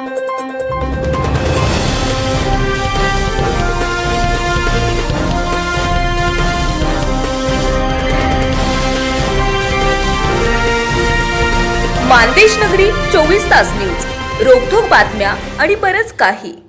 मानदेश नगरी चोवीस तास न्यूज. रोखोक बातम्या आणि बरच काही.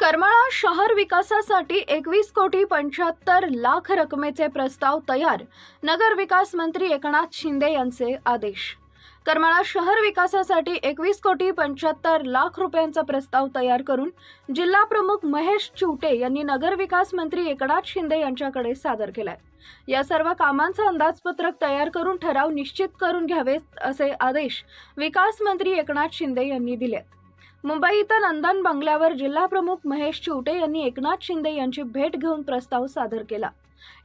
करमाळा शहर विकासासाठी एकवीस कोटी पंच्याहत्तर लाख रकमेचे प्रस्ताव तयार. नगर विकास मंत्री एकनाथ शिंदे यांचे आदेश. करमाळा शहर विकासासाठी एकवीस कोटी पंच्याहत्तर लाख रुपयांचा प्रस्ताव तयार करून जिल्हा प्रमुख महेश चिवटे यांनी नगर विकास मंत्री एकनाथ शिंदे यांच्याकडे सादर केलाय. या सर्व कामांचं अंदाजपत्रक तयार करून ठराव निश्चित करून घ्यावेत असे आदेश विकास मंत्री एकनाथ शिंदे यांनी दिलेत. मुंबई इथं नंदन बंगल्यावर जिल्हा प्रमुख महेश चिवटे यांनी एकनाथ शिंदे यांची भेट घेऊन प्रस्ताव सादर केला.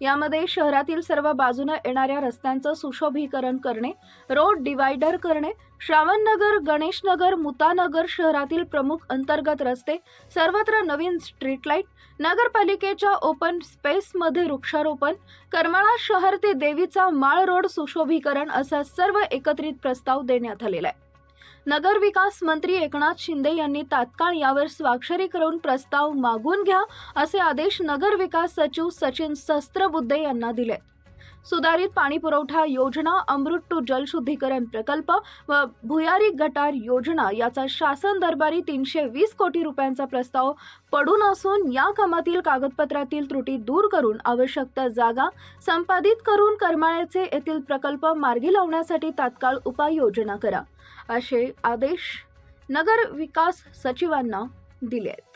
यामध्ये शहरातील सर्व बाजूने येणाऱ्या रस्त्यांचं सुशोभीकरण करणे रोड डिवायडर करणे श्रावणनगर गणेशनगर मुतानगर शहरातील प्रमुख अंतर्गत रस्ते सर्वत्र नवीन स्ट्रीट लाइट नगरपालिकेच्या ओपन स्पेसमध्ये वृक्षारोपण करमाळा शहर ते देवीचा माळ रोड सुशोभीकरण असा सर्व एकत्रित प्रस्ताव देण्यात आलेला आहे. नगरविकास मंत्री एकनाथ शिंदे यांनी तात्काळ यावर स्वाक्षरी करून प्रस्ताव मागून घ्या असे आदेश नगरविकास सचिव सचिन सहस्त्रबुद्धे यांना दिले. सुधारित पाणी पुरवठा योजना अमृत टू जलशुद्धीकरण प्रकल्प व भुयारी गटार योजना याचा शासन दरबारी तीनशे वीस कोटी रुपयांचा प्रस्ताव पडून असून या कामातील कागदपत्रातील त्रुटी दूर करून आवश्यक त्या जागा संपादित करून करमाळ्याचे येथील प्रकल्प मार्गी लावण्यासाठी तात्काळ उपाययोजना करा असे आदेश नगर विकास सचिवांना दिले आहेत